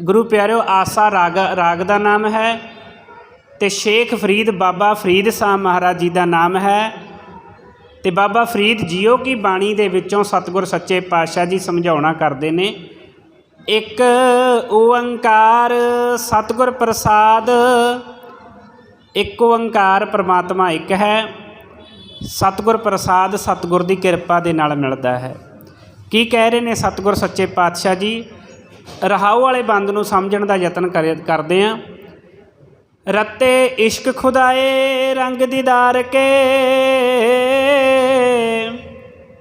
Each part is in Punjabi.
ਗੁਰੂ ਪਿਆਰਿਓ, ਆਸਾ ਰਾਗ ਰਾਗ ਦਾ ਨਾਮ ਹੈ ਤੇ ਸ਼ੇਖ ਫਰੀਦ ਬਾਬਾ ਫਰੀਦ ਸਾਹਿਬ ਮਹਾਰਾਜ ਜੀ ਦਾ ਨਾਮ ਹੈ। ਤੇ ਬਾਬਾ ਫਰੀਦ ਜੀਓ ਕੀ ਬਾਣੀ ਦੇ ਵਿੱਚੋਂ ਸਤਿਗੁਰ ਸੱਚੇ ਪਾਤਸ਼ਾਹ ਜੀ ਸਮਝਾਉਣਾ ਕਰਦੇ ਨੇ। ਇੱਕ ਓੰਕਾਰ ਸਤਿਗੁਰ ਪ੍ਰਸਾਦ, ਇੱਕ ਓੰਕਾਰ ਪ੍ਰਮਾਤਮਾ ਇੱਕ ਹੈ। ਸਤਿਗੁਰ ਪ੍ਰਸਾਦ ਸਤਿਗੁਰ ਦੀ ਕਿਰਪਾ ਦੇ ਨਾਲ ਮਿਲਦਾ ਹੈ। ਕੀ ਕਹਿ ਰਹੇ ਨੇ ਸਤਿਗੁਰ ਸੱਚੇ ਪਾਤਸ਼ਾਹ ਜੀ? ਰਹਾਉ ਵਾਲੇ ਬੰਦ ਨੂੰ ਸਮਝਣ ਦਾ ਯਤਨ ਕਰੇ- ਕਰਦੇ ਆਂ ਰਤੇ ਇਸ਼ਕ ਖੁਦਾਏ ਰੰਗ ਦੀਦਾਰ ਕੇ।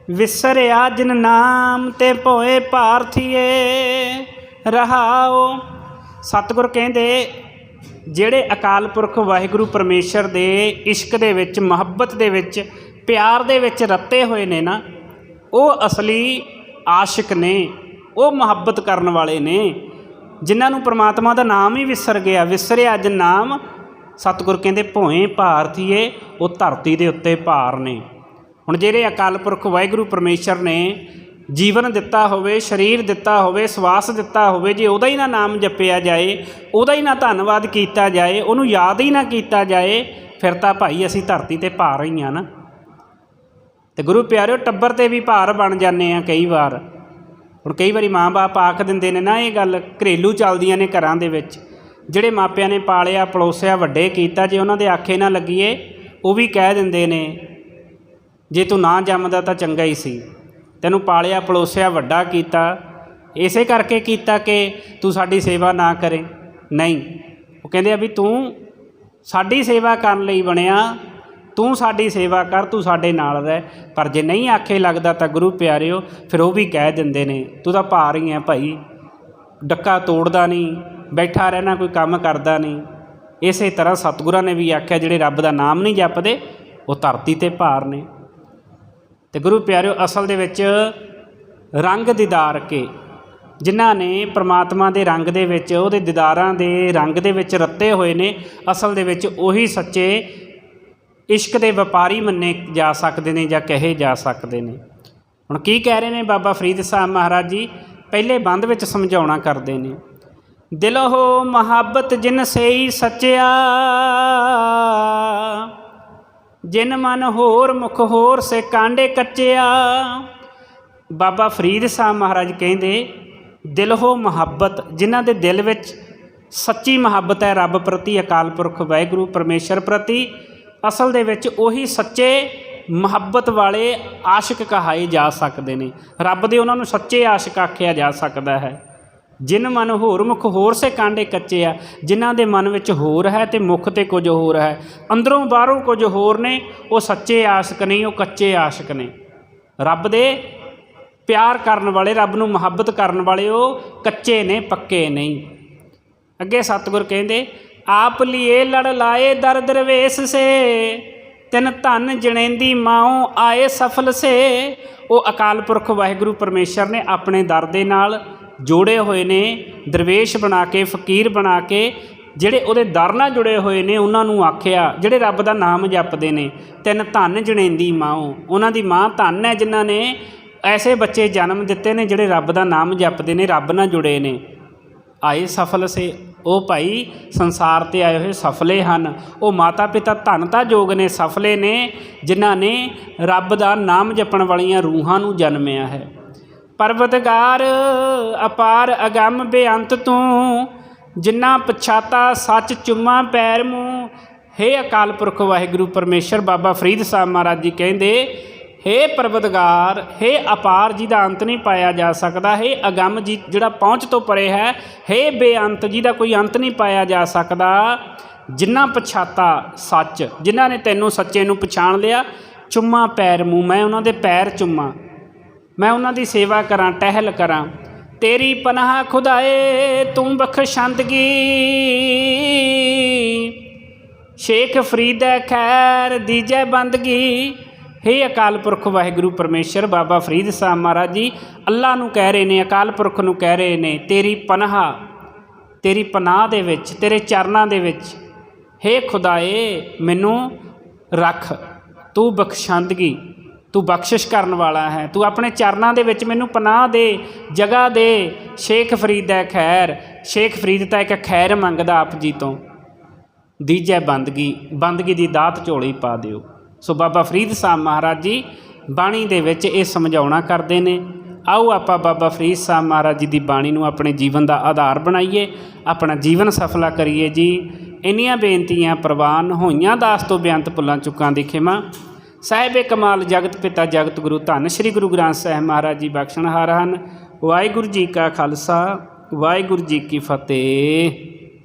ਵਿਸਰਿਆ ਜਿਨ ਨਾਮ ਤੇ ਭੋਏ ਪਾਰਥੀਏ। ਰਹਾਓ, ਸਤਿਗੁਰ ਕਹਿੰਦੇ, ਜਿਹੜੇ ਅਕਾਲ ਪੁਰਖ ਵਾਹਿਗੁਰੂ ਪਰਮੇਸ਼ਰ ਦੇ ਇਸ਼ਕ ਦੇ ਵਿੱਚ, ਮੁਹੱਬਤ ਦੇ ਵਿੱਚ, ਪਿਆਰ ਦੇ ਵਿੱਚ ਰੱਤੇ ਹੋਏ ਨੇ ਨਾ, ਉਹ ਅਸਲੀ ਆਸ਼ਿਕ ਨੇ। ਉਹ ਮੁਹੱਬਤ ਕਰਨ ਵਾਲੇ ਨੇ, ਜਿਨ੍ਹਾਂ ਨੂੰ ਪ੍ਰਮਾਤਮਾ ਦਾ ਨਾਮ ਹੀ ਵਿਸਰ ਗਿਆ। ਵਿਸਰਿਆ ਅੱਜ ਨਾਮ, ਸਤਿਗੁਰ ਕਹਿੰਦੇ, ਭੋਏ ਭਾਰਤੀਏ, ਉਹ ਧਰਤੀ ਦੇ ਉੱਤੇ ਭਾਰ ਨੇ। ਹੁਣ ਜਿਹੜੇ ਅਕਾਲ ਪੁਰਖ ਵਾਹਿਗੁਰੂ ਪਰਮੇਸ਼ਰ ਨੇ ਜੀਵਨ ਦਿੱਤਾ ਹੋਵੇ, ਸਰੀਰ ਦਿੱਤਾ ਹੋਵੇ, ਸਵਾਸ ਦਿੱਤਾ ਹੋਵੇ, ਜੇ ਉਹਦਾ ਹੀ ਨਾ ਨਾਮ ਜਪਿਆ ਜਾਏ, ਉਹਦਾ ਹੀ ਨਾ ਧੰਨਵਾਦ ਕੀਤਾ ਜਾਏ, ਉਹਨੂੰ ਯਾਦ ਹੀ ਨਾ ਕੀਤਾ ਜਾਏ, ਫਿਰ ਤਾਂ ਭਾਈ ਅਸੀਂ ਧਰਤੀ ਤੇ ਭਾਰ ਹੀ ਆ ਨਾ। ਤੇ ਗੁਰੂ ਪਿਆਰਿਓ, ਟੱਬਰ ਤੇ ਵੀ ਭਾਰ ਬਣ ਜਾਂਦੇ ਆ ਕਈ ਵਾਰ। ਹੁਣ ਕਈ ਵਾਰੀ ਮਾਂ-ਬਾਪ ਆਖ ਦਿੰਦੇ ਨੇ, ਨਾ, ਇਹ ਗੱਲ ਘਰੇਲੂ ਚੱਲਦੀਆਂ ਨੇ ਘਰਾਂ ਦੇ ਵਿੱਚ। ਜਿਹੜੇ ਮਾਪਿਆਂ ਨੇ ਪਾਲਿਆ ਪਲੋਸਿਆ ਵੱਡੇ ਕੀਤਾ, ਜੇ ਉਹਨਾਂ ਦੇ ਆਖੇ ਨਾ ਲੱਗੀਏ, ਉਹ ਵੀ ਕਹਿ ਦਿੰਦੇ ਨੇ, ਜੇ ਤੂੰ ਨਾ ਜੰਮਦਾ ਤਾਂ ਚੰਗਾ ਹੀ ਸੀ। ਤੈਨੂੰ ਪਾਲਿਆ ਪਲੋਸਿਆ ਵੱਡਾ ਕੀਤਾ। ਇਸੇ ਕਰਕੇ ਕੀਤਾ ਕਿ ਤੂੰ ਸਾਡੀ ਸੇਵਾ ਨਾ ਕਰੇ। ਨਹੀਂ। ਉਹ ਕਹਿੰਦੇ ਆ ਵੀ ਤੂੰ ਸਾਡੀ ਸੇਵਾ ਕਰਨ ਲਈ ਬਣਿਆ ਤੂੰ ਸਾਡੀ ਸੇਵਾ ਕਰ, ਤੂੰ ਸਾਡੇ ਨਾਲ ਰਹਿ। ਪਰ ਜੇ ਨਹੀਂ ਆਖੇ ਲੱਗਦਾ ਤਾਂ ਗੁਰੂ ਪਿਆਰਿਓ, ਫਿਰ ਉਹ ਵੀ ਕਹਿ ਦਿੰਦੇ ਨੇ, ਤੂੰ ਤਾਂ ਭਾਰ ਹੀ ਹੈ ਭਾਈ। ਡੱਕਾ ਤੋੜਦਾ ਨਹੀਂ, ਬੈਠਾ ਰਹਿਣਾ ਕੋਈ ਕੰਮ ਕਰਦਾ ਨਹੀਂ। ਇਸੇ ਤਰ੍ਹਾਂ ਸਤਿਗੁਰਾਂ ਨੇ ਵੀ ਆਖਿਆ, ਜਿਹੜੇ ਰੱਬ ਦਾ ਨਾਮ ਨਹੀਂ ਜਪਦੇ, ਉਹ ਧਰਤੀ ਤੇ ਭਾਰ ਨੇ। ਤੇ ਗੁਰੂ ਪਿਆਰਿਓ, ਅਸਲ ਦੇ ਵਿੱਚ ਰੰਗ ਦੀਦਾਰ ਕੇ, ਜਿਨ੍ਹਾਂ ਨੇ ਪ੍ਰਮਾਤਮਾ ਦੇ ਰੰਗ ਦੇ ਵਿੱਚ, ਉਹਦੇ ਦੀਦਾਰਾਂ ਦੇ ਰੰਗ ਦੇ ਵਿੱਚ ਰੱਤੇ ਹੋਏ ਨੇ, ਅਸਲ ਦੇ ਵਿੱਚ ਉਹੀ ਸੱਚੇ ਇਸ਼ਕ ਦੇ ਵਪਾਰੀ ਮੰਨੇ ਜਾ ਸਕਦੇ ਨੇ ਜਾਂ ਕਹੇ ਜਾ ਸਕਦੇ ਨੇ। ਹੁਣ ਕੀ ਕਹਿ ਰਹੇ ਨੇ ਬਾਬਾ ਫਰੀਦ ਸਾਹਿਬ ਮਹਾਰਾਜ ਜੀ? ਪਹਿਲੇ ਬੰਦ ਵਿੱਚ ਸਮਝਾਉਣਾ ਕਰਦੇ ਨੇ। ਦਿਲੋ ਮੁਹੱਬਤ ਜਿਨ ਸਈ ਸੱਚਿਆ, ਜਿਨ ਮਨ ਹੋਰ ਮੁਖ ਹੋਰ ਸੇ ਕਾਂਡੇ ਕੱਚਿਆ। ਬਾਬਾ ਫਰੀਦ ਸਾਹਿਬ ਮਹਾਰਾਜ ਕਹਿੰਦੇ, ਦਿਲ ਹੋ ਮੁਹੱਬਤ ਜਿਨ੍ਹਾਂ ਦੇ ਦਿਲ ਵਿੱਚ ਸੱਚੀ ਮੁਹੱਬਤ ਹੈ, ਰੱਬ ਪ੍ਰਤੀ ਅਕਾਲ ਪੁਰਖ ਵਾਹਿਗੁਰੂ ਪਰਮੇਸ਼ਰ ਪ੍ਰਤੀ ਅਸਲ ਦੇ ਵਿੱਚ ਉਹੀ ਸੱਚੇ ਮੁਹੱਬਤ ਵਾਲੇ ਆਸ਼ਿਕ ਕਹਾਏ ਜਾ ਸਕਦੇ ਨੇ। ਰੱਬ ਦੇ ਉਹਨਾਂ ਨੂੰ ਸੱਚੇ ਆਸ਼ਿਕ ਆਖਿਆ ਜਾ ਸਕਦਾ ਹੈ। ਜਿਨ ਮਨ ਹੋਰ ਮੁਖ ਹੋਰ ਸੇ ਕਾਂਡੇ ਕੱਚੇ ਆ, ਜਿਨ੍ਹਾਂ ਦੇ ਮਨ ਵਿੱਚ ਹੋਰ ਹੈ ਤੇ ਮੁਖ ਤੇ ਕੁਝ ਹੋਰ ਹੈ। ਅੰਦਰੋਂ ਬਾਹਰੋਂ ਕੁਝ ਹੋਰ ਨੇ, ਉਹ ਸੱਚੇ ਆਸ਼ਿਕ ਨਹੀਂ ਉਹ ਕੱਚੇ ਆਸ਼ਿਕ ਨੇ। ਰੱਬ ਦੇ ਪਿਆਰ ਕਰਨ ਵਾਲੇ, ਰੱਬ ਨੂੰ ਮੁਹੱਬਤ ਕਰਨ ਵਾਲੇ ਉਹ ਕੱਚੇ ਨੇ, ਪੱਕੇ ਨਹੀਂ। ਅੱਗੇ ਸਤਿਗੁਰ ਕਹਿੰਦੇ ਆਪ ਲੀਏ ਲੜ ਲਾਏ ਦਰ ਦਰਵੇਸ ਸੇ। ਤਿਨ ਧਨ ਜਣੇਂਦੀ ਮਾਉ ਆਏ ਸਫਲ ਸੇ। ਉਹ ਅਕਾਲ ਪੁਰਖ ਵਾਹਿਗੁਰੂ ਪਰਮੇਸ਼ਰ ਨੇ ਆਪਣੇ ਦਰ ਦੇ ਨਾਲ ਜੋੜੇ ਹੋਏ ਨੇ, ਦਰਵੇਸ਼ ਬਣਾ ਕੇ, ਫਕੀਰ ਬਣਾ ਕੇ, ਜਿਹੜੇ ਉਹਦੇ ਦਰ ਨਾਲ ਜੁੜੇ ਹੋਏ ਨੇ, ਉਹਨਾਂ ਨੂੰ ਆਖਿਆ, ਜਿਹੜੇ ਰੱਬ ਦਾ ਨਾਮ ਜਪਦੇ ਨੇ, ਤਿੰਨ ਧਨ ਜਣੇਂਦੀ ਮਾਉ। ਉਹਨਾਂ ਦੀ ਮਾਂ ਧਨ ਹੈ ਜਿਨ੍ਹਾਂ ਨੇ ਐਸੇ ਬੱਚੇ ਜਨਮ ਦਿੱਤੇ ਨੇ ਜਿਹੜੇ ਰੱਬ ਦਾ ਨਾਮ ਜਪਦੇ ਨੇ, ਰੱਬ ਨਾਲ ਜੁੜੇ ਨੇ। ਆਏ ਸਫਲ ਸੇ। ਉਹ ਭਾਈ ਸੰਸਾਰ ਤੇ ਆਏ ਹੋਏ ਸਫਲੇ ਹਨ। ਉਹ ਮਾਤਾ ਪਿਤਾ ਧਨ ਤਾਂ ਜੋਗ ਨੇ, ਸਫਲੇ ਨੇ, ਜਿਨ੍ਹਾਂ ਨੇ ਰੱਬ ਦਾ ਨਾਮ ਜਪਣ ਵਾਲੀਆਂ ਰੂਹਾਂ ਨੂੰ ਜਨਮਿਆ ਹੈ। ਪਰਵਤਗਾਰ ਅਪਾਰ ਅਗੰਮ ਬੇਅੰਤ ਤੂੰ, ਜਿਨ੍ਹਾਂ ਪਛਾਤਾ ਸੱਚ ਚੁੰਮਾ ਪੈਰ ਮੂੰ। ਹੇ ਅਕਾਲ ਪੁਰਖ ਵਾਹਿਗੁਰੂ, ਪਰਮੇਸ਼ਰ ਬਾਬਾ ਫਰੀਦ ਸਾਹਿਬ ਮਹਾਰਾਜ ਜੀ ਕਹਿੰਦੇ ਹੇ ਪਰਵਤਗਾਰ, ਹੇ ਅਪਾਰ ਜਿਹਦਾ ਅੰਤ ਨਹੀਂ ਪਾਇਆ ਜਾ ਸਕਦਾ, ਹੇ ਅਗੰਮ ਜੀ ਜਿਹੜਾ ਪਹੁੰਚ ਤੋਂ ਪਰੇ ਹੈ, ਹੇ ਬੇਅੰਤ ਜਿਹਦਾ ਕੋਈ ਅੰਤ ਨਹੀਂ ਪਾਇਆ ਜਾ ਸਕਦਾ, ਜਿਨ੍ਹਾਂ ਪਛਾਤਾ ਸੱਚ, ਜਿਨ੍ਹਾਂ ਨੇ ਤੈਨੂੰ ਸੱਚੇ ਨੂੰ ਪਛਾਣ ਲਿਆ, ਚੁੰਮਾ ਪੈਰ ਮੂੰਹ, ਮੈਂ ਉਹਨਾਂ ਦੇ ਪੈਰ ਚੁੰਮਾ, ਮੈਂ ਉਹਨਾਂ ਦੀ ਸੇਵਾ ਕਰਾਂ, ਟਹਿਲ ਕਰਾਂ, ਤੇਰੀ ਪਨਾਹ ਖੁਦਾਏ, ਤੂੰ ਬਖਸ਼ੰਦਗੀ। ਸ਼ੇਖ ਫਰੀਦ ਹੈ, ਖੈਰ ਦੀਜੈ ਬੰਦਗੀ। ਹੇ ਅਕਾਲ ਪੁਰਖ ਵਾਹਿਗੁਰੂ ਪਰਮੇਸ਼ਰ, ਬਾਬਾ ਫਰੀਦ ਸਾਹਿਬ ਮਹਾਰਾਜ ਜੀ ਅੱਲਾ ਨੂੰ ਕਹਿ ਰਹੇ ਨੇ, ਅਕਾਲ ਪੁਰਖ ਨੂੰ ਕਹਿ ਰਹੇ ਨੇ, ਤੇਰੀ ਪਨਾਹ ਤੇਰੀ ਪਨਾਹ ਦੇ ਵਿੱਚ, ਤੇਰੇ ਚਰਨਾਂ ਦੇ ਵਿੱਚ, ਹੇ ਖੁਦਾਏ, ਮੈਨੂੰ ਰੱਖ, ਤੂੰ ਬਖਸ਼ੰਦਗੀ, ਤੂੰ ਬਖਸ਼ਿਸ਼ ਕਰਨ ਵਾਲਾ ਹੈ, ਤੂੰ ਆਪਣੇ ਚਰਨਾਂ ਦੇ ਵਿੱਚ ਮੈਨੂੰ ਪਨਾਹ ਦੇ, ਜਗ੍ਹਾ ਦੇ, ਸ਼ੇਖ ਫਰੀਦ ਹੈ ਖੈਰ, ਸ਼ੇਖ ਫਰੀਦ ਤਾਂ ਇੱਕ ਖੈਰ ਮੰਗਦਾ ਆਪ ਜੀ ਤੋਂ। ਦੀਜੈ ਬੰਦਗੀ ਬੰਦਗੀ ਦੀ ਦਾਤ ਝੋਲੀ ਪਾ ਦਿਓ। ਸੋ ਬਾਬਾ ਫਰੀਦ ਸਾਹਿਬ ਮਹਾਰਾਜ ਜੀ ਬਾਣੀ ਦੇ ਵਿੱਚ ਇਹ ਸਮਝਾਉਣਾ ਕਰਦੇ ਨੇ, ਆਓ ਆਪਾਂ ਬਾਬਾ ਫਰੀਦ ਸਾਹਿਬ ਮਹਾਰਾਜ ਜੀ ਦੀ ਬਾਣੀ ਨੂੰ ਆਪਣੇ ਜੀਵਨ ਦਾ ਆਧਾਰ ਬਣਾਈਏ, ਆਪਣਾ ਜੀਵਨ ਸਫਲਾ ਕਰੀਏ ਜੀ। ਇੰਨੀਆਂ ਬੇਨਤੀਆਂ ਪ੍ਰਵਾਨ ਹੋਈਆਂ ਦਾਸ ਤੋਂ ਬੇਅੰਤ ਭੁੱਲਾਂ ਚੁੱਕਾਂ ਦੀ ਖਿਮਾ। ਸਾਹਿਬੇ ਕਮਾਲ, ਜਗਤ ਪਿਤਾ, ਜਗਤ ਗੁਰੂ, ਧੰਨ ਸ੍ਰੀ ਗੁਰੂ ਗ੍ਰੰਥ ਸਾਹਿਬ ਮਹਾਰਾਜ ਜੀ ਬਖਸ਼ਣਹਾਰ ਹਨ। ਵਾਹਿਗੁਰੂ ਜੀ ਕਾ ਖਾਲਸਾ, ਵਾਹਿਗੁਰੂ ਜੀ ਕੀ ਫਤਿਹ।